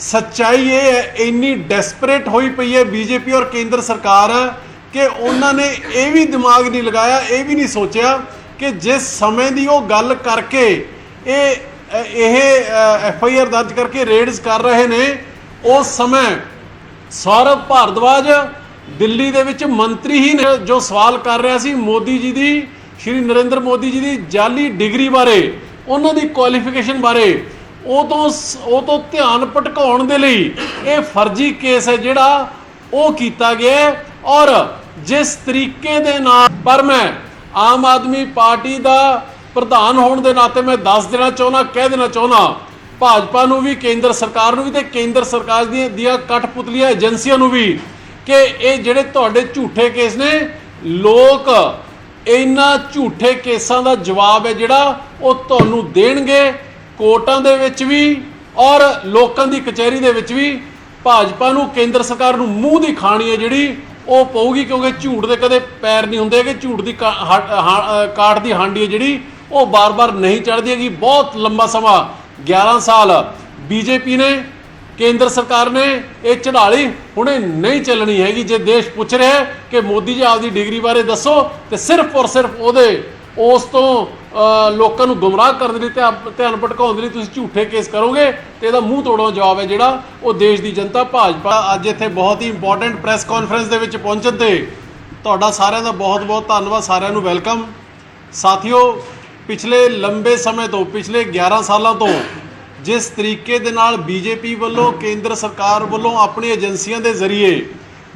ਸੱਚਾਈ ਇਹ ਹੈ, ਇੰਨੀ ਡੈਸਪਰੇਟ ਹੋਈ ਪਈ ਹੈ ਬੀਜੇਪੀ ਔਰ ਕੇਂਦਰ ਸਰਕਾਰ ਕਿ ਉਹਨਾਂ ਨੇ ਇਹ ਵੀ ਦਿਮਾਗ ਨਹੀਂ ਲਗਾਇਆ, ਇਹ ਵੀ ਨਹੀਂ ਸੋਚਿਆ ਕਿ ਜਿਸ ਸਮੇਂ ਦੀ ਉਹ ਗੱਲ ਕਰਕੇ ਇਹ ਇਹ ਐਫ ਆਈ ਆਰ ਦਰਜ ਕਰਕੇ ਰੇਡਸ ਕਰ ਰਹੇ ਨੇ, ਉਸ ਸਮੇਂ ਸੌਰਵ ਭਾਰਦਵਾਜ ਦਿੱਲੀ ਦੇ ਵਿੱਚ ਮੰਤਰੀ ਹੀ ਨੇ, ਜੋ ਸਵਾਲ ਕਰ ਰਿਹਾ ਸੀ ਮੋਦੀ ਜੀ ਦੀ, ਸ਼੍ਰੀ ਨਰਿੰਦਰ ਮੋਦੀ ਜੀ ਦੀ ਜਾਲੀ ਡਿਗਰੀ ਬਾਰੇ, ਉਹਨਾਂ ਦੀ ਕੁਆਲੀਫਿਕੇਸ਼ਨ ਬਾਰੇ। ਉਹ ਤੋਂ ਸ- ਉਹ ਤੋਂ ਧਿਆਨ ਭਟਕਾਉਣ ਦੇ ਲਈ ਇਹ ਫਰਜ਼ੀ ਕੇਸ ਹੈ ਜਿਹੜਾ ਉਹ ਕੀਤਾ ਗਿਆ ਔਰ ਜਿਸ ਤਰੀਕੇ ਦੇ ਨਾਲ ਪਰ ਮੈਂ ਆਮ ਆਦਮੀ ਪਾਰਟੀ ਦਾ ਪ੍ਰਧਾਨ ਹੋਣ ਦੇ ਨਾਤੇ ਮੈਂ ਦੱਸ ਦੇਣਾ ਚਾਹੁੰਦਾ, ਕਹਿ ਦੇਣਾ ਚਾਹੁੰਦਾ, ਭਾਜਪਾ ਨੂੰ ਵੀ, ਕੇਂਦਰ ਸਰਕਾਰ ਨੂੰ ਵੀ ਤੇ ਕੇਂਦਰ ਸਰਕਾਰ ਦੀਆਂ ਦੀਆਂ ਕਠਪੁਤਲੀਆਂ ਏਜੰਸੀਆਂ ਨੂੰ ਵੀ ਕਿ ਇਹ ਜਿਹੜੇ ਤੁਹਾਡੇ ਝੂਠੇ ਕੇਸ ਨੇ, ਲੋਕ ਇਹਨਾਂ ਝੂਠੇ ਕੇਸਾਂ ਦਾ ਜਵਾਬ ਹੈ ਜਿਹੜਾ ਉਹ ਤੁਹਾਨੂੰ ਦੇਣਗੇ। ਕੋਰਟਾਂ ਦੇ ਵਿੱਚ ਵੀ ਔਰ ਲੋਕਾਂ ਦੀ ਕਚਹਿਰੀ ਦੇ ਵਿੱਚ ਵੀ ਭਾਜਪਾ ਨੂੰ ਕੇਂਦਰ ਸਰਕਾਰ ਨੂੰ ਮੂੰਹ ਦੀ ਖਾਣੀ ਹੈ ਜਿਹੜੀ ਉਹ ਪਊਗੀ ਕਿਉਂਕਿ ਝੂਠ ਦੇ ਕਦੇ ਪੈਰ ਨਹੀਂ ਹੁੰਦੇ ਕਿ ਝੂਠ ਦੀ ਕਾ- ਹਾ- ਕਾਠ ਦੀ ਹਾਂਡੀ ਹੈ ਜਿਹੜੀ, ਉਹ ਬਾਰ-ਬਾਰ ਨਹੀਂ ਚੜਦੀ ਹੈਗੀ। ਬਹੁਤ ਲੰਬਾ ਸਮਾਂ 11 ਸਾਲ ਬੀਜੇਪੀ ਨੇ, ਕੇਂਦਰ ਸਰਕਾਰ ਨੇ ਇਹ ਚੜਾਲੀ ਹੁਣੇ ਨਹੀਂ ਚੱਲਣੀ ਹੈਗੀ। ਜੇ ਦੇਸ਼ ਪੁੱਛ ਰਿਹਾ ਕਿ ਮੋਦੀ ਜੀ ਆਪਦੀ ਡਿਗਰੀ ਬਾਰੇ ਦੱਸੋ ਤੇ ਸਿਰਫ ਔਰ ਸਿਰਫ ਉਹਦੇ ਉਸ ਤੋਂ ਲੋਕਾਂ ਨੂੰ ਗੁੰਮਰਾਹ ਕਰਨ ਦੇ ਲਈ ਤੇ ਧਿਆਨ ਭਟਕਾਉਣ ਦੇ ਲਈ ਤੁਸੀਂ ਝੂਠੇ ਕੇਸ ਕਰੋਗੇ ਤੇ ਇਹਦਾ ਮੂੰਹ ਤੋੜੋ ਜਵਾਬ ਹੈ ਜਿਹੜਾ ਉਹ ਦੇਸ਼ ਦੀ ਜਨਤਾ, ਭਾਜਪਾ ਅੱਜ ਇੱਥੇ ਬਹੁਤ ਹੀ ਇੰਪੋਰਟੈਂਟ ਪ੍ਰੈਸ ਕਾਨਫਰੰਸ ਦੇ ਵਿੱਚ ਪਹੁੰਚਣ ਤੇ ਤੁਹਾਡਾ ਸਾਰਿਆਂ ਦਾ ਬਹੁਤ-ਬਹੁਤ ਧੰਨਵਾਦ, ਸਾਰਿਆਂ ਨੂੰ ਵੈਲਕਮ ਸਾਥੀਓ, ਪਿਛਲੇ ਲੰਬੇ ਸਮੇਂ ਤੋਂ, ਪਿਛਲੇ 11 ਸਾਲਾਂ ਤੋਂ ਜਿਸ ਤਰੀਕੇ ਦੇ ਨਾਲ ਬੀਜੇਪੀ ਵੱਲੋਂ, ਕੇਂਦਰ ਸਰਕਾਰ ਵੱਲੋਂ ਆਪਣੀ ਏਜੰਸੀਆਂ ਦੇ ਜ਼ਰੀਏ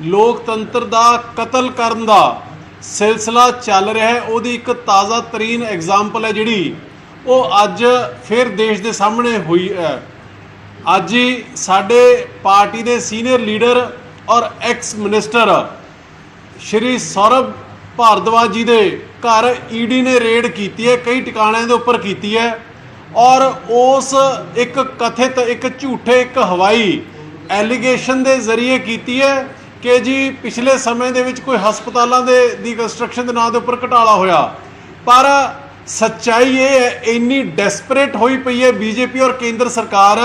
ਲੋਕਤੰਤਰ ਦਾ ਕਤਲ ਕਰਨ ਦਾ ਸਿਲਸਿਲਾ ਚੱਲ ਰਿਹਾ ਹੈ, ਉਹਦੀ ਇੱਕ ਤਾਜ਼ਾ ਤਰੀਨ ਐਗਜ਼ਾਮਪਲ ਹੈ ਜਿਹੜੀ ਉਹ ਅੱਜ ਫਿਰ ਦੇਸ਼ ਦੇ ਸਾਹਮਣੇ ਹੋਈ ਹੈ। ਅੱਜ ਹੀ ਸਾਡੇ ਪਾਰਟੀ ਦੇ ਸੀਨੀਅਰ ਲੀਡਰ ਔਰ ਐਕਸ ਮਿਨਿਸਟਰ ਸ਼੍ਰੀ ਸੌਰਭ ਭਾਰਦਵਾਜ ਜੀ ਦੇ ਘਰ ਈਡੀ ਨੇ ਰੇਡ ਕੀਤੀ ਹੈ, ਕਈ ਟਿਕਾਣਿਆਂ ਦੇ ਉੱਪਰ ਕੀਤੀ ਹੈ ਔਰ ਉਸ ਇੱਕ ਕਥਿਤ, ਇੱਕ ਝੂਠੇ, ਇੱਕ ਹਵਾਈ ਐਲੀਗੇਸ਼ਨ ਦੇ ਜ਼ਰੀਏ ਕੀਤੀ ਹੈ। ਕਿ ਜੀ ਪਿਛਲੇ ਸਮੇਂ ਦੇ ਵਿੱਚ ਕੋਈ ਹਸਪਤਾਲਾਂ ਦੇ, ਦੀ ਕੰਸਟਰਕਸ਼ਨ ਦੇ ਨਾਂ ਦੇ ਉੱਪਰ ਘਟਾਲਾ ਹੋਇਆ। ਪਰ ਸੱਚਾਈ ਇਹ ਹੈ, ਇੰਨੀ ਡੈਸਪਰੇਟ ਹੋਈ ਪਈ ਹੈ ਬੀਜੇਪੀ ਔਰ ਕੇਂਦਰ ਸਰਕਾਰ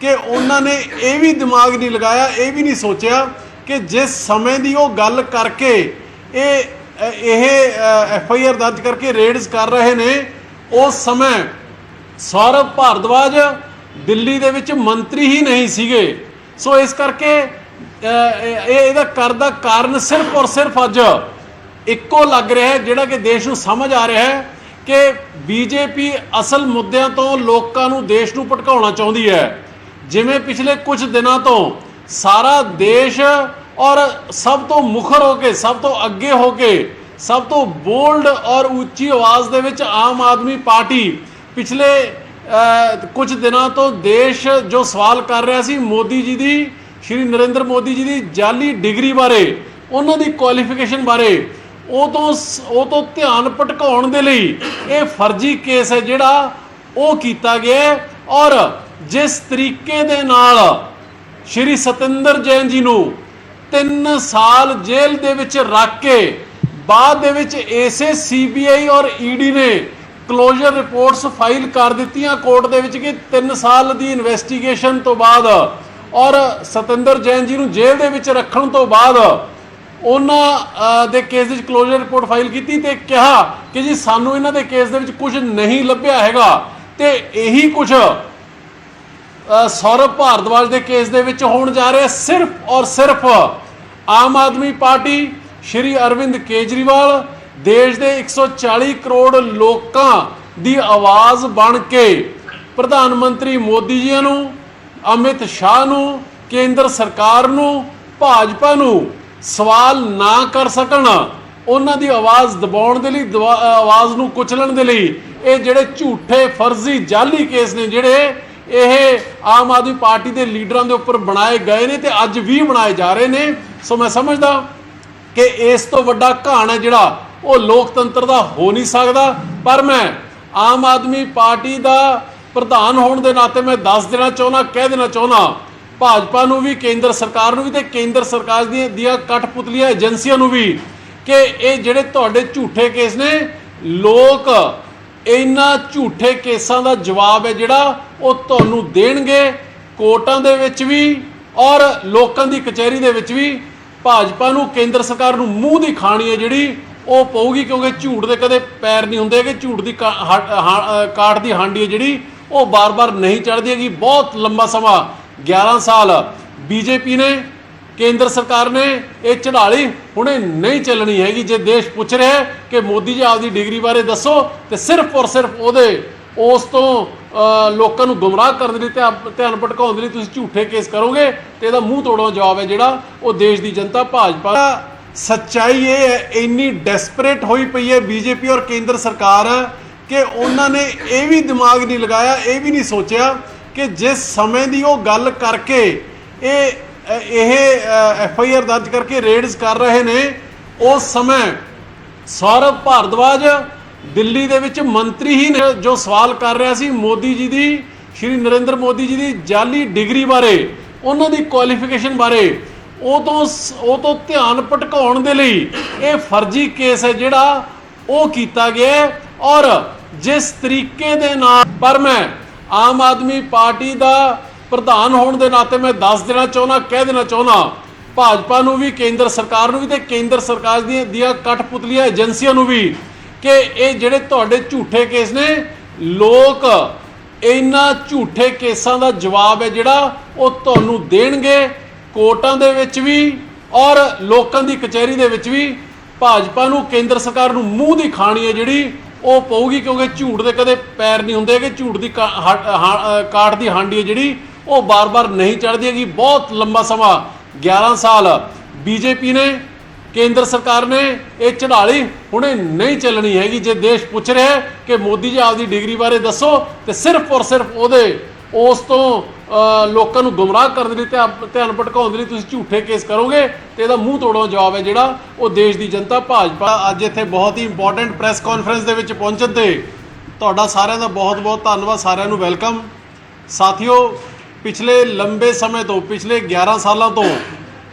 ਕਿ ਉਹਨਾਂ ਨੇ ਇਹ ਵੀ ਦਿਮਾਗ ਨਹੀਂ ਲਗਾਇਆ, ਇਹ ਵੀ ਨਹੀਂ ਸੋਚਿਆ ਕਿ ਜਿਸ ਸਮੇਂ ਦੀ ਉਹ ਗੱਲ ਕਰਕੇ ਇਹ ਇਹ ਐਫ ਆਈ ਆਰ ਦਰਜ ਕਰਕੇ ਰੇਡਸ ਕਰ ਰਹੇ ਨੇ, ਉਸ ਸਮੇਂ ਸੌਰਵ ਭਾਰਦਵਾਜ ਦਿੱਲੀ ਦੇ ਵਿੱਚ ਮੰਤਰੀ ਹੀ ਨਹੀਂ ਸੀਗੇ। ਸੋ ਇਸ ਕਰਕੇ ਇਹ ਇਹਦਾ ਕਰ ਦਾ ਕਾਰਨ ਸਿਰਫ ਔਰ ਸਿਰਫ ਅੱਜ ਇੱਕੋ ਲੱਗ ਰਿਹਾ ਹੈ ਜਿਹੜਾ ਕਿ ਦੇਸ਼ ਨੂੰ ਸਮਝ ਆ ਰਿਹਾ ਹੈ ਕਿ ਬੀਜੇਪੀ ਅਸਲ ਮੁੱਦਿਆਂ ਤੋਂ ਲੋਕਾਂ ਨੂੰ ਦੇਸ਼ ਨੂੰ ਭਟਕਾਉਣਾ ਚਾਹੁੰਦੀ ਹੈ। ਜਿਵੇਂ ਪਿਛਲੇ ਕੁਝ ਦਿਨਾਂ ਤੋਂ ਸਾਰਾ ਦੇਸ਼ ਔਰ ਸਭ ਤੋਂ ਮੁਖਰ ਹੋ ਕੇ ਸਭ ਤੋਂ ਅੱਗੇ ਹੋ ਕੇ ਸਭ ਤੋਂ ਬੋਲਡ ਔਰ ਉੱਚੀ ਆਵਾਜ਼ ਦੇ ਵਿੱਚ ਆਮ ਆਦਮੀ ਪਾਰਟੀ ਪਿਛਲੇ ਅ, ਕੁਝ ਦਿਨਾਂ ਤੋਂ ਦੇਸ਼ ਜੋ ਸਵਾਲ ਕਰ ਰਿਹਾ ਸੀ ਮੋਦੀ ਜੀ ਦੀ ਸ਼੍ਰੀ ਨਰਿੰਦਰ ਮੋਦੀ ਜੀ ਦੀ ਜਾਲੀ ਡਿਗਰੀ ਬਾਰੇ, ਉਹਨਾਂ ਦੀ ਕੁਆਲੀਫਿਕੇਸ਼ਨ ਬਾਰੇ, ਉਹ ਤੋਂ ਸ- ਉਹ ਤੋਂ ਧਿਆਨ ਭਟਕਾਉਣ ਦੇ ਲਈ ਇਹ ਫਰਜ਼ੀ ਕੇਸ ਹੈ ਜਿਹੜਾ ਉਹ ਕੀਤਾ ਗਿਆ ਔਰ ਜਿਸ ਤਰੀਕੇ ਦੇ ਨਾਲ ਸ਼੍ਰੀ ਸਤਿੰਦਰ ਜੈਨ ਜੀ ਨੂੰ 3 ਸਾਲ ਜੇਲ੍ਹ ਦੇ ਵਿੱਚ ਰੱਖ ਕੇ ਬਾਅਦ ਦੇ ਵਿੱਚ ਇਸੇ ਸੀਬੀਆਈ ਔਰ ਈਡੀ ਨੇ ਕਲੋਜ਼ਰ ਰਿਪੋਰਟਸ ਫਾਈਲ ਕਰ ਦਿੱਤੀਆਂ। ਕੋਰਟ ਦੇ ਵਿੱਚ ਕਿ 3 ਸਾਲ ਦੀ ਇਨਵੈਸਟੀਗੇਸ਼ਨ ਤੋਂ ਬਾਅਦ ਔਰ ਸਤਿੰਦਰ ਜੈਨ ਜੀ ਨੂੰ ਜੇਲ੍ਹ ਦੇ ਵਿੱਚ ਰੱਖਣ ਤੋਂ ਬਾਅਦ ਉਹਨਾਂ ਦੇ ਕੇਸ ਵਿੱਚ ਕਲੋਜ਼ਰ ਰਿਪੋਰਟ ਫਾਈਲ ਕੀਤੀ ਤੇ ਕਿਹਾ ਕਿ ਜੀ ਸਾਨੂੰ ਇਹਨਾਂ ਦੇ ਕੇਸ ਦੇ ਵਿੱਚ ਕੁਝ ਨਹੀਂ ਲੱਭਿਆ ਹੈਗਾ। ਤੇ ਇਹੀ ਕੁਝ ਅ, ਸੌਰਵ ਭਾਰਦਵਾਜ ਦੇ ਕੇਸ ਦੇ ਵਿੱਚ ਹੋਣ ਜਾ ਰਿਹਾ ਸਿਰਫ ਔਰ ਸਿਰਫ ਆਮ ਆਦਮੀ ਪਾਰਟੀ ਸ਼੍ਰੀ ਅਰਵਿੰਦ ਕੇਜਰੀਵਾਲ ਦੇਸ਼ ਦੇ 140 ਕਰੋੜ ਲੋਕਾਂ ਦੀ ਆਵਾਜ਼ ਬਣ ਕੇ ਪ੍ਰਧਾਨ ਮੰਤਰੀ ਮੋਦੀ ਜੀ ਨੂੰ ਅਮਿਤ ਸ਼ਾਹ ਨੂੰ, ਕੇਂਦਰ ਸਰਕਾਰ ਨੂੰ, ਭਾਜਪਾ ਨੂੰ ਸਵਾਲ ਨਾ ਕਰ ਸਕਣ। ਉਹਨਾਂ ਦੀ ਆਵਾਜ਼ ਦਬਾਉਣ ਦੇ ਲਈ, ਦਵਾ- ਆਵਾਜ਼ ਨੂੰ ਕੁਚਲਣ ਦੇ ਲਈ ਇਹ ਜਿਹੜੇ ਝੂਠੇ ਫਰਜ਼ੀ ਜਾਲੀ ਕੇਸ ਨੇ ਜਿਹੜੇ, ਇਹ ਆਮ ਆਦਮੀ ਪਾਰਟੀ ਦੇ ਲੀਡਰਾਂ ਦੇ ਉੱਪਰ ਬਣਾਏ ਗਏ ਨੇ ਤੇ ਅੱਜ ਵੀ ਬਣਾਏ ਜਾ ਰਹੇ ਨੇ। ਸੋ ਮੈਂ ਸਮਝਦਾ ਕਿ ਇਸ ਤੋਂ ਵੱਡਾ ਘਾਣ ਹੈ ਜਿਹੜਾ, ਉਹ ਲੋਕਤੰਤਰ ਦਾ ਹੋ ਨਹੀਂ ਸਕਦਾ। ਪਰ ਮੈਂ ਆਮ ਆਦਮੀ ਪਾਰਟੀ ਦਾ ਪ੍ਰਧਾਨ ਹੋਣ ਦੇ ਨਾਤੇ ਮੈਂ ਦੱਸ ਦੇਣਾ ਚਾਹੁੰਦਾ, ਕਹਿ ਦੇਣਾ ਚਾਹੁੰਦਾ, ਭਾਜਪਾ ਨੂੰ ਵੀ, ਕੇਂਦਰ ਸਰਕਾਰ ਨੂੰ ਵੀ ਤੇ ਕੇਂਦਰ ਸਰਕਾਰ ਦੀਆਂ ਦੀਆਂ ਕਠਪੁਤਲੀਆਂ ਏਜੰਸੀਆਂ ਨੂੰ ਵੀ ਕਿ ਇਹ ਜਿਹੜੇ ਤੁਹਾਡੇ ਝੂਠੇ ਕੇਸ ਨੇ, ਲੋਕ ਇਹਨਾਂ ਝੂਠੇ ਕੇਸਾਂ ਦਾ ਜਵਾਬ ਹੈ ਜਿਹੜਾ ਉਹ ਤੁਹਾਨੂੰ ਦੇਣਗੇ, ਕੋਰਟਾਂ ਦੇ ਵਿੱਚ ਵੀ ਔਰ ਲੋਕਾਂ ਦੀ ਕਚਹਿਰੀ ਦੇ ਵਿੱਚ ਵੀ। ਭਾਜਪਾ ਨੂੰ, ਕੇਂਦਰ ਸਰਕਾਰ ਨੂੰ ਮੂੰਹ ਦੀ ਖਾਣੀ ਹੈ ਜਿਹੜੀ ਉਹ ਪਊਗੀ ਕਿਉਂਕਿ ਝੂਠ ਦੇ ਕਦੇ ਪੈਰ ਨਹੀਂ ਹੁੰਦੇ ਕਿ ਝੂਠ ਦੀ ਕਾ- ਹਾਂ- ਕਾਠ ਦੀ ਹਾਂਡੀ ਹੈ ਜਿਹੜੀ ਉਹ ਬਾਰ-ਬਾਰ ਨਹੀਂ ਚੜਦੀ ਹੈਗੀ। ਬਹੁਤ ਲੰਬਾ ਸਮਾਂ 11 ਸਾਲ ਬੀਜੇਪੀ ਨੇ, ਕੇਂਦਰ ਸਰਕਾਰ ਨੇ ਇਹ ਚੜਾਲੀ ਹੁਣੇ ਨਹੀਂ ਚੱਲਣੀ ਹੈਗੀ। ਜੇ ਦੇਸ਼ ਪੁੱਛ ਰਿਹਾ ਕਿ ਮੋਦੀ ਜੀ ਆਪਦੀ ਡਿਗਰੀ ਬਾਰੇ ਦੱਸੋ ਤੇ ਸਿਰਫ ਔਰ ਸਿਰਫ ਉਹਦੇ, ਉਸ ਤੋਂ ਲੋਕਾਂ ਨੂੰ ਗੁੰਮਰਾਹ ਕਰਨ ਦੇ ਲਈ, ਧਿਆਨ ਧਿਆਨ ਭਟਕਾਉਣ ਦੇ ਲਈ ਤੁਸੀਂ ਝੂਠੇ ਕੇਸ ਕਰੋਗੇ ਤੇ ਇਹਦਾ ਮੂੰਹ ਤੋੜਵਾ ਜਵਾਬ ਹੈ ਜਿਹੜਾ ਉਹ ਦੇਸ਼ ਦੀ ਜਨਤਾ, ਭਾਜਪਾ। ਸੱਚਾਈ ਇਹ ਹੈ, ਇੰਨੀ ਡੈਸਪਰੇਟ ਹੋਈ ਪਈ ਹੈ ਬੀਜੇਪੀ ਔਰ ਕੇਂਦਰ ਸਰਕਾਰ ਕਿ ਉਹਨਾਂ ਨੇ ਇਹ ਵੀ ਦਿਮਾਗ ਨਹੀਂ ਲਗਾਇਆ, ਇਹ ਵੀ ਨਹੀਂ ਸੋਚਿਆ ਕਿ ਜਿਸ ਸਮੇਂ ਦੀ ਉਹ ਗੱਲ ਕਰਕੇ ਇਹ ਇਹ ਐਫ ਆਈ ਆਰ ਦਰਜ ਕਰਕੇ ਰੇਡਸ ਕਰ ਰਹੇ ਨੇ, ਉਸ ਸਮੇਂ ਸੌਰਵ ਭਾਰਦਵਾਜ ਦਿੱਲੀ ਦੇ ਵਿੱਚ ਮੰਤਰੀ ਹੀ ਨੇ, ਜੋ ਸਵਾਲ ਕਰ ਰਿਹਾ ਸੀ ਮੋਦੀ ਜੀ ਦੀ, ਸ਼੍ਰੀ ਨਰਿੰਦਰ ਮੋਦੀ ਜੀ ਦੀ ਜਾਲੀ ਡਿਗਰੀ ਬਾਰੇ, ਉਹਨਾਂ ਦੀ ਕੁਆਲੀਫਿਕੇਸ਼ਨ ਬਾਰੇ, ਉਹ ਤੋਂ ਸ- ਉਹ ਤੋਂ ਧਿਆਨ ਭਟਕਾਉਣ ਦੇ ਲਈ ਇਹ ਫਰਜ਼ੀ ਕੇਸ ਹੈ ਜਿਹੜਾ ਉਹ ਕੀਤਾ ਗਿਆ ਔਰ ਜਿਸ ਤਰੀਕੇ ਦੇ ਨਾਲ ਪਰ ਮੈਂ ਆਮ ਆਦਮੀ ਪਾਰਟੀ ਦਾ ਪ੍ਰਧਾਨ ਹੋਣ ਦੇ ਨਾਤੇ ਮੈਂ ਦੱਸ ਦੇਣਾ ਚਾਹੁੰਦਾ, ਕਹਿ ਦੇਣਾ ਚਾਹੁੰਦਾ, ਭਾਜਪਾ ਨੂੰ ਵੀ, ਕੇਂਦਰ ਸਰਕਾਰ ਨੂੰ ਵੀ ਤੇ ਕੇਂਦਰ ਸਰਕਾਰ ਦੀਆਂ ਦੀਆਂ ਕਠਪੁਤਲੀਆਂ ਏਜੰਸੀਆਂ ਨੂੰ ਵੀ ਕਿ ਇਹ ਜਿਹੜੇ ਤੁਹਾਡੇ ਝੂਠੇ ਕੇਸ ਨੇ, ਲੋਕ ਇਹਨਾਂ ਝੂਠੇ ਕੇਸਾਂ ਦਾ ਜਵਾਬ ਹੈ ਜਿਹੜਾ ਉਹ ਤੁਹਾਨੂੰ ਦੇਣਗੇ, ਕੋਰਟਾਂ ਦੇ ਵਿੱਚ ਵੀ ਔਰ ਲੋਕਾਂ ਦੀ ਕਚਹਿਰੀ ਦੇ ਵਿੱਚ ਵੀ, ਭਾਜਪਾ ਨੂੰ, ਕੇਂਦਰ ਸਰਕਾਰ ਨੂੰ ਮੂੰਹ ਦੀ ਖਾਣੀ ਹੈ ਜਿਹੜੀ ਉਹ ਪਊਗੀ ਕਿਉਂਕਿ ਝੂਠ ਦੇ ਕਦੇ ਪੈਰ ਨਹੀਂ ਹੁੰਦੇ ਕਿ ਝੂਠ ਦੀ ਕਾ- ਹਾਂ- ਕਾਠ ਦੀ ਹਾਂਡੀ ਹੈ ਜਿਹੜੀ, ਉਹ ਬਾਰ-ਬਾਰ ਨਹੀਂ ਚੜਦੀ ਹੈਗੀ। ਬਹੁਤ ਲੰਬਾ ਸਮਾਂ 11 ਸਾਲ ਬੀਜੇਪੀ ਨੇ, ਕੇਂਦਰ ਸਰਕਾਰ ਨੇ ਇਹ ਚੜਾਲੀ ਹੁਣੇ ਨਹੀਂ ਚੱਲਣੀ ਹੈਗੀ। ਜੇ ਦੇਸ਼ ਪੁੱਛ ਰਿਹਾ ਕਿ ਮੋਦੀ ਜੀ ਆਪਦੀ ਡਿਗਰੀ ਬਾਰੇ ਦੱਸੋ, ਤੇ ਸਿਰਫ ਔਰ ਸਿਰਫ ਉਹਦੇ, ਉਸ ਤੋਂ ਲੋਕਾਂ ਨੂੰ ਗੁੰਮਰਾਹ ਕਰਨ ਦੇ ਲਈ ਧਿਆਨ ਧਿਆਨ ਭਟਕਾਉਣ ਦੇ ਲਈ ਤੁਸੀਂ ਝੂਠੇ ਕੇਸ ਕਰੋਗੇ ਤੇ ਇਹਦਾ ਮੂੰਹ ਤੋੜਵਾ ਜਵਾਬ ਹੈ ਜਿਹੜਾ ਉਹ ਦੇਸ਼ ਦੀ ਜਨਤਾ, ਭਾਜਪਾ ਅੱਜ ਇੱਥੇ ਬਹੁਤ ਹੀ ਇੰਪੋਰਟੈਂਟ ਪ੍ਰੈਸ ਕਾਨਫਰੰਸ ਦੇ ਵਿੱਚ ਪਹੁੰਚਣ ਤੇ ਤੁਹਾਡਾ ਸਾਰਿਆਂ ਦਾ ਬਹੁਤ-ਬਹੁਤ ਧੰਨਵਾਦ, ਸਾਰਿਆਂ ਨੂੰ ਵੈਲਕਮ ਸਾਥੀਓ, ਪਿਛਲੇ ਲੰਬੇ ਸਮੇਂ ਤੋਂ, ਪਿਛਲੇ 11 ਸਾਲਾਂ ਤੋਂ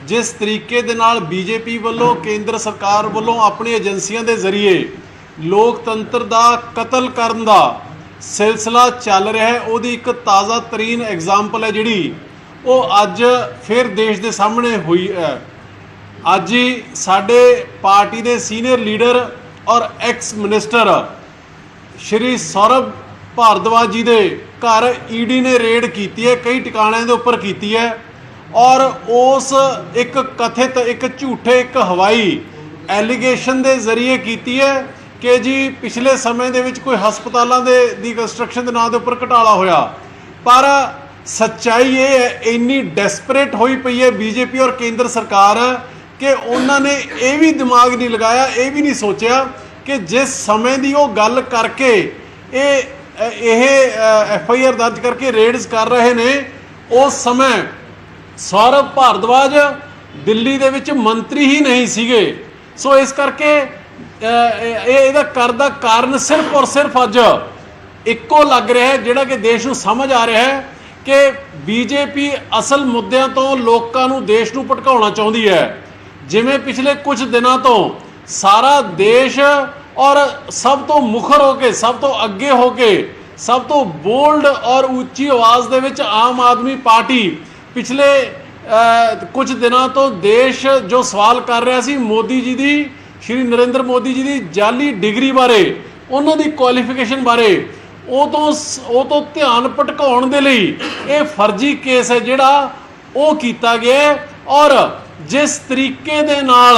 ਜਿਸ ਤਰੀਕੇ ਦੇ ਨਾਲ ਬੀਜੇਪੀ ਵੱਲੋਂ, ਕੇਂਦਰ ਸਰਕਾਰ ਵੱਲੋਂ ਆਪਣੀ ਏਜੰਸੀਆਂ ਦੇ ਜ਼ਰੀਏ ਲੋਕਤੰਤਰ ਦਾ ਕਤਲ ਕਰਨ ਦਾ ਸਿਲਸਿਲਾ ਚੱਲ ਰਿਹਾ ਹੈ, ਉਹਦੀ ਇੱਕ ਤਾਜ਼ਾ ਤਰੀਨ ਐਗਜ਼ਾਮਪਲ ਹੈ ਜਿਹੜੀ, ਉਹ ਅੱਜ ਫਿਰ ਦੇਸ਼ ਦੇ ਸਾਹਮਣੇ ਹੋਈ ਹੈ। ਅੱਜ ਹੀ ਸਾਡੇ ਪਾਰਟੀ ਦੇ ਸੀਨੀਅਰ ਲੀਡਰ ਔਰ ਐਕਸ ਮਿਨਿਸਟਰ ਸ਼੍ਰੀ ਸੌਰਭ ਭਾਰਦਵਾਜ ਜੀ ਦੇ ਘਰ ਈਡੀ ਨੇ ਰੇਡ ਕੀਤੀ ਹੈ, ਕਈ ਟਿਕਾਣਿਆਂ ਦੇ ਉੱਪਰ ਕੀਤੀ ਹੈ ਔਰ ਉਸ ਇੱਕ ਕਥਿਤ, ਇੱਕ ਝੂਠੇ, ਇੱਕ ਹਵਾਈ ਐਲੀਗੇਸ਼ਨ ਦੇ ਜ਼ਰੀਏ ਕੀਤੀ ਹੈ। ਕਿ ਜੀ ਪਿਛਲੇ ਸਮੇਂ ਦੇ ਵਿੱਚ ਕੋਈ ਹਸਪਤਾਲਾਂ ਦੇ, ਦੀ ਕੰਸਟਰਕਸ਼ਨ ਦੇ ਨਾਂ ਦੇ ਉੱਪਰ ਘਟਾਲਾ ਹੋਇਆ। ਪਰ ਸੱਚਾਈ ਇਹ ਹੈ, ਇੰਨੀ ਡੈਸਪਰੇਟ ਹੋਈ ਪਈ ਹੈ ਬੀਜੇਪੀ ਔਰ ਕੇਂਦਰ ਸਰਕਾਰ ਕਿ ਉਹਨਾਂ ਨੇ ਇਹ ਵੀ ਦਿਮਾਗ ਨਹੀਂ ਲਗਾਇਆ, ਇਹ ਵੀ ਨਹੀਂ ਸੋਚਿਆ ਕਿ ਜਿਸ ਸਮੇਂ ਦੀ ਉਹ ਗੱਲ ਕਰਕੇ ਇਹ ਇਹ ਐਫ ਆਈ ਆਰ ਦਰਜ ਕਰਕੇ ਰੇਡਸ ਕਰ ਰਹੇ ਨੇ, ਉਸ ਸਮੇਂ ਸੌਰਵ ਭਾਰਦਵਾਜ ਦਿੱਲੀ ਦੇ ਵਿੱਚ ਮੰਤਰੀ ਹੀ ਨਹੀਂ ਸੀਗੇ। ਸੋ ਇਸ ਕਰਕੇ ਇਹ ਇਹਦਾ ਕਰ ਦਾ ਕਾਰਨ ਸਿਰਫ ਔਰ ਸਿਰਫ ਅੱਜ ਇੱਕੋ ਲੱਗ ਰਿਹਾ ਹੈ ਜਿਹੜਾ ਕਿ ਦੇਸ਼ ਨੂੰ ਸਮਝ ਆ ਰਿਹਾ ਹੈ ਕਿ ਬੀਜੇਪੀ ਅਸਲ ਮੁੱਦਿਆਂ ਤੋਂ ਲੋਕਾਂ ਨੂੰ ਦੇਸ਼ ਨੂੰ ਭਟਕਾਉਣਾ ਚਾਹੁੰਦੀ ਹੈ। ਜਿਵੇਂ ਪਿਛਲੇ ਕੁਝ ਦਿਨਾਂ ਤੋਂ ਸਾਰਾ ਦੇਸ਼ ਔਰ ਸਭ ਤੋਂ ਮੁਖਰ ਹੋ ਕੇ ਸਭ ਤੋਂ ਅੱਗੇ ਹੋ ਕੇ ਸਭ ਤੋਂ ਬੋਲਡ ਔਰ ਉੱਚੀ ਆਵਾਜ਼ ਦੇ ਵਿੱਚ ਆਮ ਆਦਮੀ ਪਾਰਟੀ ਪਿਛਲੇ ਅ, ਕੁਝ ਦਿਨਾਂ ਤੋਂ ਦੇਸ਼ ਜੋ ਸਵਾਲ ਕਰ ਰਿਹਾ ਸੀ ਮੋਦੀ ਜੀ ਦੀ ਸ਼੍ਰੀ ਨਰਿੰਦਰ ਮੋਦੀ ਜੀ ਦੀ ਜਾਲੀ ਡਿਗਰੀ ਬਾਰੇ, ਉਹਨਾਂ ਦੀ ਕੁਆਲੀਫਿਕੇਸ਼ਨ ਬਾਰੇ, ਉਹ ਤੋਂ ਸ- ਉਹ ਤੋਂ ਧਿਆਨ ਭਟਕਾਉਣ ਦੇ ਲਈ ਇਹ ਫਰਜ਼ੀ ਕੇਸ ਹੈ ਜਿਹੜਾ ਉਹ ਕੀਤਾ ਗਿਆ ਔਰ ਜਿਸ ਤਰੀਕੇ ਦੇ ਨਾਲ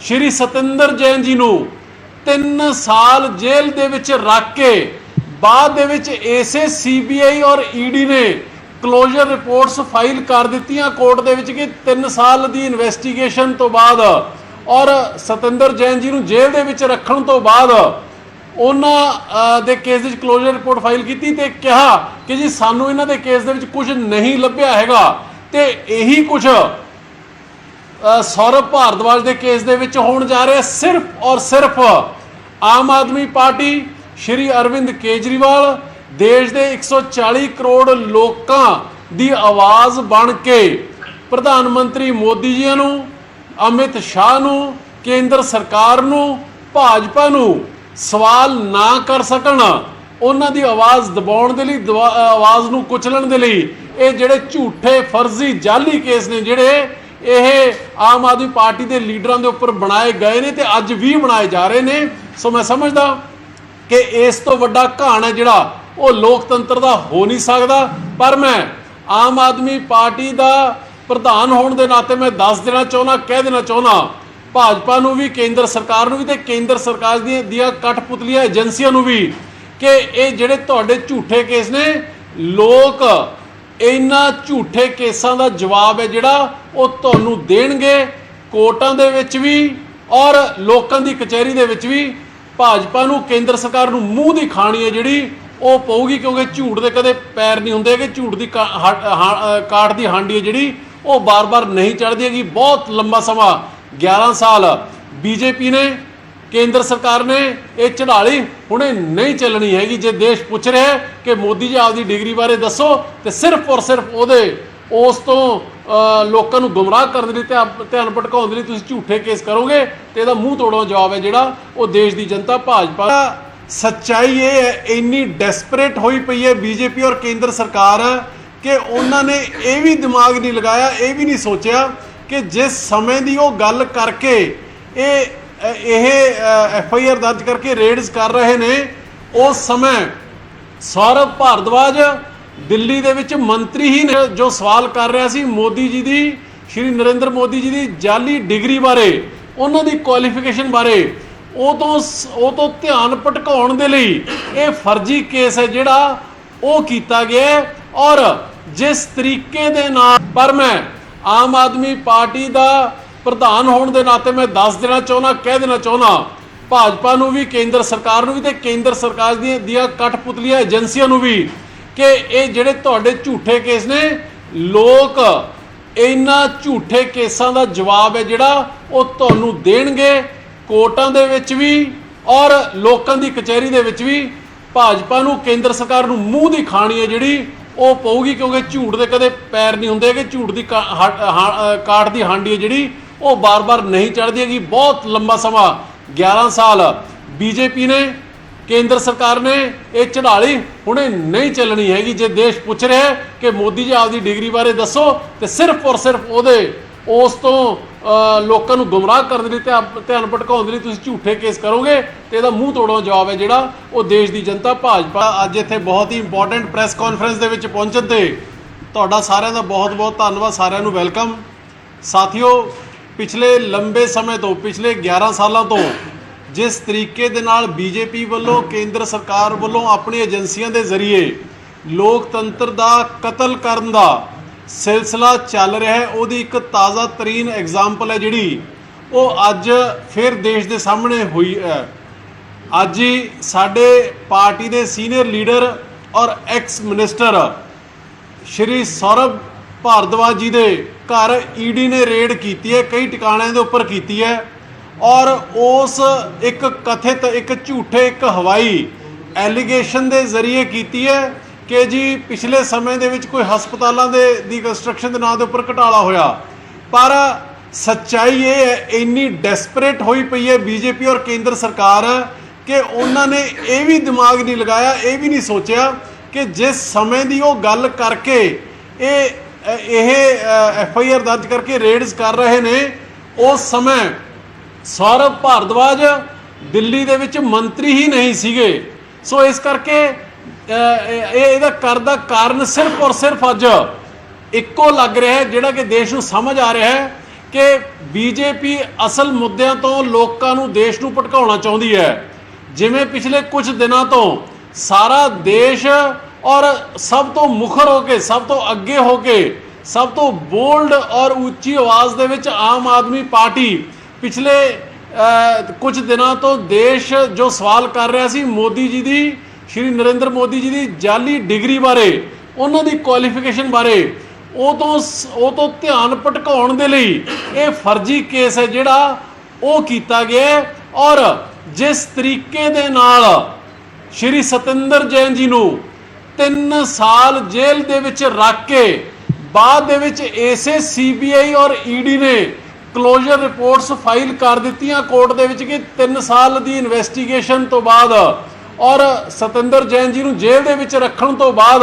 ਸ਼੍ਰੀ ਸਤਿੰਦਰ ਜੈਨ ਜੀ ਨੂੰ 3 ਸਾਲ ਜੇਲ੍ਹ ਦੇ ਵਿੱਚ ਰੱਖ ਕੇ ਬਾਅਦ ਦੇ ਵਿੱਚ ਇਸੇ ਸੀਬੀਆਈ ਔਰ ਈਡੀ ਨੇ ਕਲੋਜ਼ਰ ਰਿਪੋਰਟਸ ਫਾਈਲ ਕਰ ਦਿੱਤੀਆਂ, ਕੋਰਟ ਦੇ ਵਿੱਚ ਕਿ 3 ਸਾਲ ਦੀ ਇਨਵੈਸਟੀਗੇਸ਼ਨ ਤੋਂ ਬਾਅਦ ਔਰ ਸਤਿੰਦਰ ਜੈਨ ਜੀ ਨੂੰ ਜੇਲ੍ਹ ਦੇ ਵਿੱਚ ਰੱਖਣ ਤੋਂ ਬਾਅਦ ਉਹਨਾਂ ਦੇ ਕੇਸ ਵਿੱਚ ਕਲੋਜ਼ਰ ਰਿਪੋਰਟ ਫਾਈਲ ਕੀਤੀ ਤੇ ਕਿਹਾ ਕਿ ਜੀ ਸਾਨੂੰ ਇਹਨਾਂ ਦੇ ਕੇਸ ਦੇ ਵਿੱਚ ਕੁਝ ਨਹੀਂ ਲੱਭਿਆ ਹੈਗਾ। ਤੇ ਇਹੀ ਕੁਝ ਅ, ਸੌਰਵ ਭਾਰਦਵਾਜ ਦੇ ਕੇਸ ਦੇ ਵਿੱਚ ਹੋਣ ਜਾ ਰਿਹਾ ਸਿਰਫ ਔਰ ਸਿਰਫ ਆਮ ਆਦਮੀ ਪਾਰਟੀ ਸ਼੍ਰੀ ਅਰਵਿੰਦ ਕੇਜਰੀਵਾਲ ਦੇਸ਼ ਦੇ 140 ਕਰੋੜ ਲੋਕਾਂ ਦੀ ਆਵਾਜ਼ ਬਣ ਕੇ ਪ੍ਰਧਾਨ ਮੰਤਰੀ ਮੋਦੀ ਜੀ ਨੂੰ ਅਮਿਤ ਸ਼ਾਹ ਨੂੰ, ਕੇਂਦਰ ਸਰਕਾਰ ਨੂੰ, ਭਾਜਪਾ ਨੂੰ ਸਵਾਲ ਨਾ ਕਰ ਸਕਣ। ਉਹਨਾਂ ਦੀ ਆਵਾਜ਼ ਦਬਾਉਣ ਦੇ ਲਈ ਦਵਾ- ਆਵਾਜ਼ ਨੂੰ ਕੁਚਲਣ ਦੇ ਲਈ ਇਹ ਜਿਹੜੇ ਝੂਠੇ ਫਰਜ਼ੀ ਜਾਲੀ ਕੇਸ ਨੇ ਜਿਹੜੇ ਇਹ ਆਮ ਆਦਮੀ ਪਾਰਟੀ ਦੇ ਲੀਡਰਾਂ ਦੇ ਉੱਪਰ ਬਣਾਏ ਗਏ ਨੇ ਤੇ ਅੱਜ ਵੀ ਬਣਾਏ ਜਾ ਰਹੇ ਨੇ। ਸੋ ਮੈਂ ਸਮਝਦਾ ਕਿ ਇਸ ਤੋਂ ਵੱਡਾ ਘਾਣ ਹੈ ਜਿਹੜਾ ਉਹ ਲੋਕਤੰਤਰ ਦਾ ਹੋ ਨਹੀਂ ਸਕਦਾ। ਪਰ ਮੈਂ ਆਮ ਆਦਮੀ ਪਾਰਟੀ ਦਾ ਪ੍ਰਧਾਨ ਹੋਣ ਦੇ ਨਾਤੇ ਮੈਂ ਦੱਸ ਦੇਣਾ ਚਾਹੁੰਦਾ, ਕਹਿ ਦੇਣਾ ਚਾਹੁੰਦਾ, ਭਾਜਪਾ ਨੂੰ ਵੀ, ਕੇਂਦਰ ਸਰਕਾਰ ਨੂੰ ਵੀ ਤੇ ਕੇਂਦਰ ਸਰਕਾਰ ਦੀਆਂ ਦੀਆਂ ਕਠਪੁਤਲੀਆਂ ਏਜੰਸੀਆਂ ਨੂੰ ਵੀ ਕਿ ਇਹ ਜਿਹੜੇ ਤੁਹਾਡੇ ਝੂਠੇ ਕੇਸ ਨੇ, ਲੋਕ ਇਹਨਾਂ ਝੂਠੇ ਕੇਸਾਂ ਦਾ ਜਵਾਬ ਹੈ ਜਿਹੜਾ ਉਹ ਤੁਹਾਨੂੰ ਦੇਣਗੇ ਕੋਰਟਾਂ ਦੇ ਵਿੱਚ ਵੀ ਔਰ ਲੋਕਾਂ ਦੀ ਕਚਹਿਰੀ ਦੇ ਵਿੱਚ ਵੀ। ਭਾਜਪਾ ਨੂੰ, ਕੇਂਦਰ ਸਰਕਾਰ ਨੂੰ ਮੂੰਹ ਦੀ ਖਾਣੀ ਹੈ ਜਿਹੜੀ ਉਹ ਪਊਗੀ ਕਿਉਂਕਿ ਝੂਠ ਦੇ ਕਦੇ ਪੈਰ ਨਹੀਂ ਹੁੰਦੇ ਕਿ ਝੂਠ ਦੀ ਕਾ- ਹਾਂ- ਕਾਠ ਦੀ ਹਾਂਡੀ ਹੈ ਜਿਹੜੀ ਉਹ ਬਾਰ-ਬਾਰ ਨਹੀਂ ਚੜਦੀ ਹੈਗੀ। ਬਹੁਤ ਲੰਬਾ ਸਮਾਂ 11 ਸਾਲ ਬੀਜੇਪੀ ਨੇ, ਕੇਂਦਰ ਸਰਕਾਰ ਨੇ ਇਹ ਚੜਾਲੀ ਹੁਣੇ ਨਹੀਂ ਚੱਲਣੀ ਹੈਗੀ। ਜੇ ਦੇਸ਼ ਪੁੱਛ ਰਿਹਾ ਕਿ ਮੋਦੀ ਜੀ ਆਪਦੀ ਡਿਗਰੀ ਬਾਰੇ ਦੱਸੋ ਤੇ ਸਿਰਫ ਔਰ ਸਿਰਫ ਉਹਦੇ, ਉਸ ਤੋਂ ਲੋਕਾਂ ਨੂੰ ਗੁੰਮਰਾਹ ਕਰਨ ਦੇ ਲਈ ਤੇ ਧਿਆਨ ਭਟਕਾਉਣ ਦੇ ਲਈ ਤੁਸੀਂ ਝੂਠੇ ਕੇਸ ਕਰੋਗੇ ਤੇ ਇਹਦਾ ਮੂੰਹ ਤੋੜਵਾ ਜਵਾਬ ਹੈ ਜਿਹੜਾ ਉਹ ਦੇਸ਼ ਦੀ ਜਨਤਾ, ਭਾਜਪਾ। ਸੱਚਾਈ ਇਹ ਹੈ, ਇੰਨੀ ਡੈਸਪਰੇਟ ਹੋਈ ਪਈ ਹੈ ਬੀਜੇਪੀ ਔਰ ਕੇਂਦਰ ਸਰਕਾਰ ਕਿ ਉਹਨਾਂ ਨੇ ਇਹ ਵੀ ਦਿਮਾਗ ਨਹੀਂ ਲਗਾਇਆ, ਇਹ ਵੀ ਨਹੀਂ ਸੋਚਿਆ ਕਿ ਜਿਸ ਸਮੇਂ ਦੀ ਉਹ ਗੱਲ ਕਰਕੇ ਇਹ ਇਹ ਐਫ ਆਈ ਆਰ ਦਰਜ ਕਰਕੇ ਰੇਡਸ ਕਰ ਰਹੇ ਨੇ, ਉਸ ਸਮੇਂ ਸੌਰਵ ਭਾਰਦਵਾਜ ਦਿੱਲੀ ਦੇ ਵਿੱਚ ਮੰਤਰੀ ਹੀ ਨੇ, ਜੋ ਸਵਾਲ ਕਰ ਰਿਹਾ ਸੀ ਮੋਦੀ ਜੀ ਦੀ, ਸ਼੍ਰੀ ਨਰਿੰਦਰ ਮੋਦੀ ਜੀ ਦੀ ਜਾਲੀ ਡਿਗਰੀ ਬਾਰੇ, ਉਹਨਾਂ ਦੀ ਕੁਆਲੀਫਿਕੇਸ਼ਨ ਬਾਰੇ, ਉਹ ਤੋਂ ਸ- ਉਹ ਤੋਂ ਧਿਆਨ ਭਟਕਾਉਣ ਦੇ ਲਈ ਇਹ ਫਰਜ਼ੀ ਕੇਸ ਹੈ ਜਿਹੜਾ ਉਹ ਕੀਤਾ ਗਿਆ ਔਰ ਜਿਸ ਤਰੀਕੇ ਦੇ ਨਾਲ ਪਰ ਮੈਂ ਆਮ ਆਦਮੀ ਪਾਰਟੀ ਦਾ ਪ੍ਰਧਾਨ ਹੋਣ ਦੇ ਨਾਤੇ ਮੈਂ ਦੱਸ ਦੇਣਾ ਚਾਹੁੰਦਾ, ਕਹਿ ਦੇਣਾ ਚਾਹੁੰਦਾ, ਭਾਜਪਾ ਨੂੰ ਵੀ, ਕੇਂਦਰ ਸਰਕਾਰ ਨੂੰ ਵੀ ਤੇ ਕੇਂਦਰ ਸਰਕਾਰ ਦੀਆਂ ਦੀਆਂ ਕਠਪੁਤਲੀਆਂ ਏਜੰਸੀਆਂ ਨੂੰ ਵੀ ਕਿ ਇਹ ਜਿਹੜੇ ਤੁਹਾਡੇ ਝੂਠੇ ਕੇਸ ਨੇ, ਲੋਕ ਇਹਨਾਂ ਝੂਠੇ ਕੇਸਾਂ ਦਾ ਜਵਾਬ ਹੈ ਜਿਹੜਾ ਉਹ ਤੁਹਾਨੂੰ ਦੇਣਗੇ, ਕੋਰਟਾਂ ਦੇ ਵਿੱਚ ਵੀ ਔਰ ਲੋਕਾਂ ਦੀ ਕਚਹਿਰੀ ਦੇ ਵਿੱਚ ਵੀ। ਭਾਜਪਾ ਨੂੰ, ਕੇਂਦਰ ਸਰਕਾਰ ਨੂੰ ਮੂੰਹ ਦੀ ਖਾਣੀ ਹੈ ਜਿਹੜੀ ਉਹ ਪਊਗੀ ਕਿਉਂਕਿ ਝੂਠ ਦੇ ਕਦੇ ਪੈਰ ਨਹੀਂ ਹੁੰਦੇ ਕਿ ਝੂਠ ਦੀ ਕਾ- ਹਾਂ- ਕਾਠ ਦੀ ਹਾਂਡੀ ਹੈ ਜਿਹੜੀ, ਉਹ ਬਾਰ-ਬਾਰ ਨਹੀਂ ਚੜਦੀ ਹੈਗੀ। ਬਹੁਤ ਲੰਬਾ ਸਮਾਂ 11 ਸਾਲ ਬੀਜੇਪੀ ਨੇ, ਕੇਂਦਰ ਸਰਕਾਰ ਨੇ ਇਹ ਚੜਾਲੀ ਹੁਣੇ ਨਹੀਂ ਚੱਲਣੀ ਹੈਗੀ। ਜੇ ਦੇਸ਼ ਪੁੱਛ ਰਿਹਾ ਕਿ ਮੋਦੀ ਜੀ ਆਪਦੀ ਡਿਗਰੀ ਬਾਰੇ ਦੱਸੋ, ਤੇ ਸਿਰਫ ਔਰ ਸਿਰਫ ਉਹਦੇ, ਉਸ ਤੋਂ ਲੋਕਾਂ ਨੂੰ ਗੁੰਮਰਾਹ ਕਰਨ ਦੇ ਲਈ ਤੇ ਧਿਆਨ ਭਟਕਾਉਣ ਦੇ ਲਈ ਤੁਸੀਂ ਝੂਠੇ ਕੇਸ ਕਰੋਗੇ ਤੇ ਇਹਦਾ ਮੂੰਹ ਤੋੜਵਾ ਜਵਾਬ ਹੈ ਜਿਹੜਾ ਉਹ ਦੇਸ਼ ਦੀ ਜਨਤਾ, ਭਾਜਪਾ ਅੱਜ ਇੱਥੇ ਬਹੁਤ ਹੀ ਇੰਪੋਰਟੈਂਟ ਪ੍ਰੈਸ ਕਾਨਫਰੰਸ ਦੇ ਵਿੱਚ ਪਹੁੰਚਣ ਤੇ ਤੁਹਾਡਾ ਸਾਰਿਆਂ ਦਾ ਬਹੁਤ-ਬਹੁਤ ਧੰਨਵਾਦ, ਸਾਰਿਆਂ ਨੂੰ ਵੈਲਕਮ ਸਾਥੀਓ, ਪਿਛਲੇ ਲੰਬੇ ਸਮੇਂ ਤੋਂ, ਪਿਛਲੇ 11 ਸਾਲਾਂ ਤੋਂ ਜਿਸ ਤਰੀਕੇ ਦੇ ਨਾਲ ਬੀਜੇਪੀ ਵੱਲੋਂ, ਕੇਂਦਰ ਸਰਕਾਰ ਵੱਲੋਂ ਆਪਣੀ ਏਜੰਸੀਆਂ ਦੇ ਜ਼ਰੀਏ ਲੋਕਤੰਤਰ ਦਾ ਕਤਲ ਕਰਨ ਦਾ ਸਿਲਸਿਲਾ ਚੱਲ ਰਿਹਾ ਹੈ। ਉਹਦੀ ਇੱਕ ਤਾਜ਼ਾ ਤਰੀਨ ਐਗਜ਼ਾਮਪਲ ਹੈ ਜਿਹੜੀ ਉਹ ਅੱਜ ਫਿਰ ਦੇਸ਼ ਦੇ ਸਾਹਮਣੇ ਹੋਈ ਹੈ। ਅੱਜ ਹੀ ਸਾਡੇ ਪਾਰਟੀ ਦੇ ਸੀਨੀਅਰ ਲੀਡਰ ਔਰ ਐਕਸ ਮਿਨਿਸਟਰ ਸ਼੍ਰੀ ਸੌਰਭ ਭਾਰਦਵਾਜ ਜੀ ਦੇ ਘਰ ਈਡੀ ਨੇ ਰੇਡ ਕੀਤੀ ਹੈ, ਕਈ ਟਿਕਾਣਿਆਂ ਦੇ ਉੱਪਰ ਕੀਤੀ ਹੈ ਔਰ ਉਸ ਇੱਕ ਕਥਿਤ, ਇੱਕ ਝੂਠੇ, ਇੱਕ ਹਵਾਈ ਐਲੀਗੇਸ਼ਨ ਦੇ ਜ਼ਰੀਏ ਕੀਤੀ ਹੈ। ਕਿ ਜੀ ਪਿਛਲੇ ਸਮੇਂ ਦੇ ਵਿੱਚ ਕੋਈ ਹਸਪਤਾਲਾਂ ਦੇ, ਦੀ ਕੰਸਟਰਕਸ਼ਨ ਦੇ ਨਾਂ ਦੇ ਉੱਪਰ ਘਟਾਲਾ ਹੋਇਆ। ਪਰ ਸੱਚਾਈ ਇਹ ਹੈ, ਇੰਨੀ ਡੈਸਪਰੇਟ ਹੋਈ ਪਈ ਹੈ ਬੀਜੇਪੀ ਔਰ ਕੇਂਦਰ ਸਰਕਾਰ ਕਿ ਉਹਨਾਂ ਨੇ ਇਹ ਵੀ ਦਿਮਾਗ ਨਹੀਂ ਲਗਾਇਆ, ਇਹ ਵੀ ਨਹੀਂ ਸੋਚਿਆ ਕਿ ਜਿਸ ਸਮੇਂ ਦੀ ਉਹ ਗੱਲ ਕਰਕੇ ਇਹ ਇਹ ਐਫ ਆਈ ਆਰ ਦਰਜ ਕਰਕੇ ਰੇਡਸ ਕਰ ਰਹੇ ਨੇ, ਉਸ ਸਮੇਂ ਸੌਰਵ ਭਾਰਦਵਾਜ ਦਿੱਲੀ ਦੇ ਵਿੱਚ ਮੰਤਰੀ ਹੀ ਨਹੀਂ ਸੀਗੇ। ਸੋ ਇਸ ਕਰਕੇ ਇਹ ਇਹਦਾ ਕਰ ਦਾ ਕਾਰਨ ਸਿਰਫ ਔਰ ਸਿਰਫ ਅੱਜ ਇੱਕੋ ਲੱਗ ਰਿਹਾ ਹੈ ਜਿਹੜਾ ਕਿ ਦੇਸ਼ ਨੂੰ ਸਮਝ ਆ ਰਿਹਾ ਹੈ ਕਿ ਬੀਜੇਪੀ ਅਸਲ ਮੁੱਦਿਆਂ ਤੋਂ ਲੋਕਾਂ ਨੂੰ ਦੇਸ਼ ਨੂੰ ਭਟਕਾਉਣਾ ਚਾਹੁੰਦੀ ਹੈ। ਜਿਵੇਂ ਪਿਛਲੇ ਕੁਝ ਦਿਨਾਂ ਤੋਂ ਸਾਰਾ ਦੇਸ਼ ਔਰ ਸਭ ਤੋਂ ਮੁਖਰ ਹੋ ਕੇ ਸਭ ਤੋਂ ਅੱਗੇ ਹੋ ਕੇ ਸਭ ਤੋਂ ਬੋਲਡ ਔਰ ਉੱਚੀ ਆਵਾਜ਼ ਦੇ ਵਿੱਚ ਆਮ ਆਦਮੀ ਪਾਰਟੀ ਪਿਛਲੇ ਅ, ਕੁਝ ਦਿਨਾਂ ਤੋਂ ਦੇਸ਼ ਜੋ ਸਵਾਲ ਕਰ ਰਿਹਾ ਸੀ ਮੋਦੀ ਜੀ ਦੀ ਸ਼੍ਰੀ ਨਰਿੰਦਰ ਮੋਦੀ ਜੀ ਦੀ ਜਾਲੀ ਡਿਗਰੀ ਬਾਰੇ, ਉਹਨਾਂ ਦੀ ਕੁਆਲੀਫਿਕੇਸ਼ਨ ਬਾਰੇ, ਉਹ ਤੋਂ ਸ- ਉਹ ਤੋਂ ਧਿਆਨ ਭਟਕਾਉਣ ਦੇ ਲਈ ਇਹ ਫਰਜ਼ੀ ਕੇਸ ਹੈ ਜਿਹੜਾ ਉਹ ਕੀਤਾ ਗਿਆ ਔਰ ਜਿਸ ਤਰੀਕੇ ਦੇ ਨਾਲ ਸ਼੍ਰੀ ਸਤਿੰਦਰ ਜੈਨ ਜੀ ਨੂੰ 3 ਸਾਲ ਜੇਲ੍ਹ ਦੇ ਵਿੱਚ ਰੱਖ ਕੇ ਬਾਅਦ ਦੇ ਵਿੱਚ ਇਸੇ ਸੀਬੀਆਈ ਔਰ ਈਡੀ ਨੇ ਕਲੋਜ਼ਰ ਰਿਪੋਰਟਸ ਫਾਈਲ ਕਰ ਦਿੱਤੀਆਂ, ਕੋਰਟ ਦੇ ਵਿੱਚ ਕਿ 3 ਸਾਲ ਦੀ ਇਨਵੈਸਟੀਗੇਸ਼ਨ ਤੋਂ ਬਾਅਦ ਔਰ ਸਤਿੰਦਰ ਜੈਨ ਜੀ ਨੂੰ ਜੇਲ੍ਹ ਦੇ ਵਿੱਚ ਰੱਖਣ ਤੋਂ ਬਾਅਦ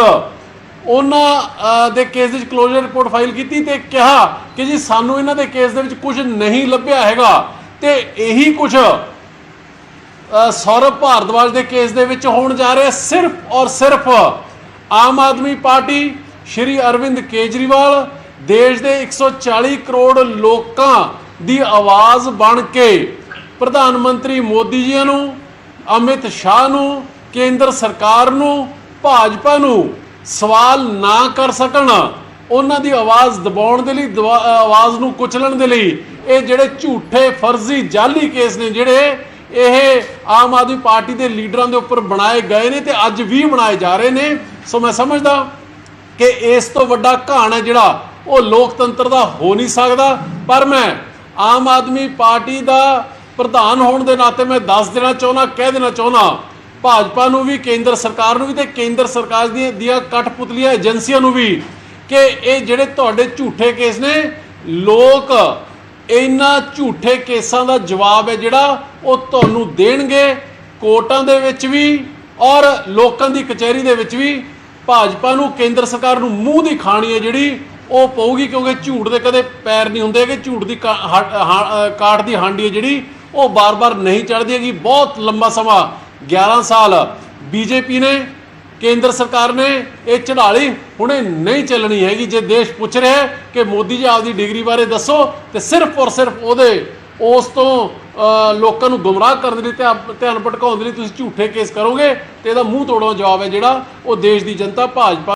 ਉਹਨਾਂ ਦੇ ਕੇਸ ਵਿੱਚ ਕਲੋਜ਼ਰ ਰਿਪੋਰਟ ਫਾਈਲ ਕੀਤੀ ਤੇ ਕਿਹਾ ਕਿ ਜੀ ਸਾਨੂੰ ਇਹਨਾਂ ਦੇ ਕੇਸ ਦੇ ਵਿੱਚ ਕੁਝ ਨਹੀਂ ਲੱਭਿਆ ਹੈਗਾ। ਤੇ ਇਹੀ ਕੁਝ ਅ, ਸੌਰਵ ਭਾਰਦਵਾਜ ਦੇ ਕੇਸ ਦੇ ਵਿੱਚ ਹੋਣ ਜਾ ਰਿਹਾ ਸਿਰਫ ਔਰ ਸਿਰਫ ਆਮ ਆਦਮੀ ਪਾਰਟੀ ਸ਼੍ਰੀ ਅਰਵਿੰਦ ਕੇਜਰੀਵਾਲ ਦੇਸ਼ ਦੇ 140 ਕਰੋੜ ਲੋਕਾਂ ਦੀ ਆਵਾਜ਼ ਬਣ ਕੇ ਪ੍ਰਧਾਨ ਮੰਤਰੀ ਮੋਦੀ ਜੀ ਨੂੰ ਅਮਿਤ ਸ਼ਾਹ ਨੂੰ, ਕੇਂਦਰ ਸਰਕਾਰ ਨੂੰ, ਭਾਜਪਾ ਨੂੰ ਸਵਾਲ ਨਾ ਕਰ ਸਕਣ। ਉਹਨਾਂ ਦੀ ਆਵਾਜ਼ ਦਬਾਉਣ ਦੇ ਲਈ ਦਵਾ- ਆਵਾਜ਼ ਨੂੰ ਕੁਚਲਣ ਦੇ ਲਈ ਇਹ ਜਿਹੜੇ ਝੂਠੇ ਫਰਜ਼ੀ ਜਾਲੀ ਕੇਸ ਨੇ ਜਿਹੜੇ ਇਹ ਆਮ ਆਦਮੀ ਪਾਰਟੀ ਦੇ ਲੀਡਰਾਂ ਦੇ ਉੱਪਰ ਬਣਾਏ ਗਏ ਨੇ ਤੇ ਅੱਜ ਵੀ ਬਣਾਏ ਜਾ ਰਹੇ ਨੇ। ਸੋ ਮੈਂ ਸਮਝਦਾ ਕਿ ਇਸ ਤੋਂ ਵੱਡਾ ਘਾਣ ਹੈ ਜਿਹੜਾ ਉਹ ਲੋਕਤੰਤਰ ਦਾ ਹੋ ਨਹੀਂ ਸਕਦਾ। ਪਰ ਮੈਂ ਆਮ ਆਦਮੀ ਪਾਰਟੀ ਦਾ ਪ੍ਰਧਾਨ ਹੋਣ ਦੇ ਨਾਤੇ ਮੈਂ ਦੱਸ ਦੇਣਾ ਚਾਹੁੰਦਾ, ਕਹਿ ਦੇਣਾ ਚਾਹੁੰਦਾ, ਭਾਜਪਾ ਨੂੰ ਵੀ, ਕੇਂਦਰ ਸਰਕਾਰ ਨੂੰ ਵੀ ਤੇ ਕੇਂਦਰ ਸਰਕਾਰ ਦੀਆਂ ਦੀਆਂ ਕਠਪੁਤਲੀਆਂ ਏਜੰਸੀਆਂ ਨੂੰ ਵੀ ਕਿ ਇਹ ਜਿਹੜੇ ਤੁਹਾਡੇ ਝੂਠੇ ਕੇਸ ਨੇ, ਲੋਕ ਇਹਨਾਂ ਝੂਠੇ ਕੇਸਾਂ ਦਾ ਜਵਾਬ ਹੈ ਜਿਹੜਾ ਉਹ ਤੁਹਾਨੂੰ ਦੇਣਗੇ ਕੋਰਟਾਂ ਦੇ ਵਿੱਚ ਵੀ ਔਰ ਲੋਕਾਂ ਦੀ ਕਚਹਿਰੀ ਦੇ ਵਿੱਚ ਵੀ। ਭਾਜਪਾ ਨੂੰ, ਕੇਂਦਰ ਸਰਕਾਰ ਨੂੰ ਮੂੰਹ ਦੀ ਖਾਣੀ ਹੈ ਜਿਹੜੀ ਉਹ ਪਊਗੀ ਕਿਉਂਕਿ ਝੂਠ ਦੇ ਕਦੇ ਪੈਰ ਨਹੀਂ ਹੁੰਦੇ ਕਿ ਝੂਠ ਦੀ ਕਾ- ਹਾ- ਕਾਠ ਦੀ ਹਾਂਡੀ ਹੈ ਜਿਹੜੀ ਉਹ ਬਾਰ-ਬਾਰ ਨਹੀਂ ਚੜਦੀ ਹੈਗੀ। ਬਹੁਤ ਲੰਬਾ ਸਮਾਂ 11 ਸਾਲ ਬੀਜੇਪੀ ਨੇ, ਕੇਂਦਰ ਸਰਕਾਰ ਨੇ ਇਹ ਚੜਾਲੀ ਹੁਣੇ ਨਹੀਂ ਚੱਲਣੀ ਹੈਗੀ। ਜੇ ਦੇਸ਼ ਪੁੱਛ ਰਿਹਾ ਕਿ ਮੋਦੀ ਜੀ ਆਪਦੀ ਡਿਗਰੀ ਬਾਰੇ ਦੱਸੋ ਤੇ ਸਿਰਫ ਔਰ ਸਿਰਫ ਉਹਦੇ, ਉਸ ਤੋਂ ਲੋਕਾਂ ਨੂੰ ਗੁੰਮਰਾਹ ਕਰਨ ਦੇ ਲਈ ਤੇ ਧਿਆਨ ਭਟਕਾਉਣ ਦੇ ਲਈ ਤੁਸੀਂ ਝੂਠੇ ਕੇਸ ਕਰੋਗੇ ਤੇ ਇਹਦਾ ਮੂੰਹ ਤੋੜਵਾ ਜਵਾਬ ਹੈ ਜਿਹੜਾ ਉਹ ਦੇਸ਼ ਦੀ ਜਨਤਾ, ਭਾਜਪਾ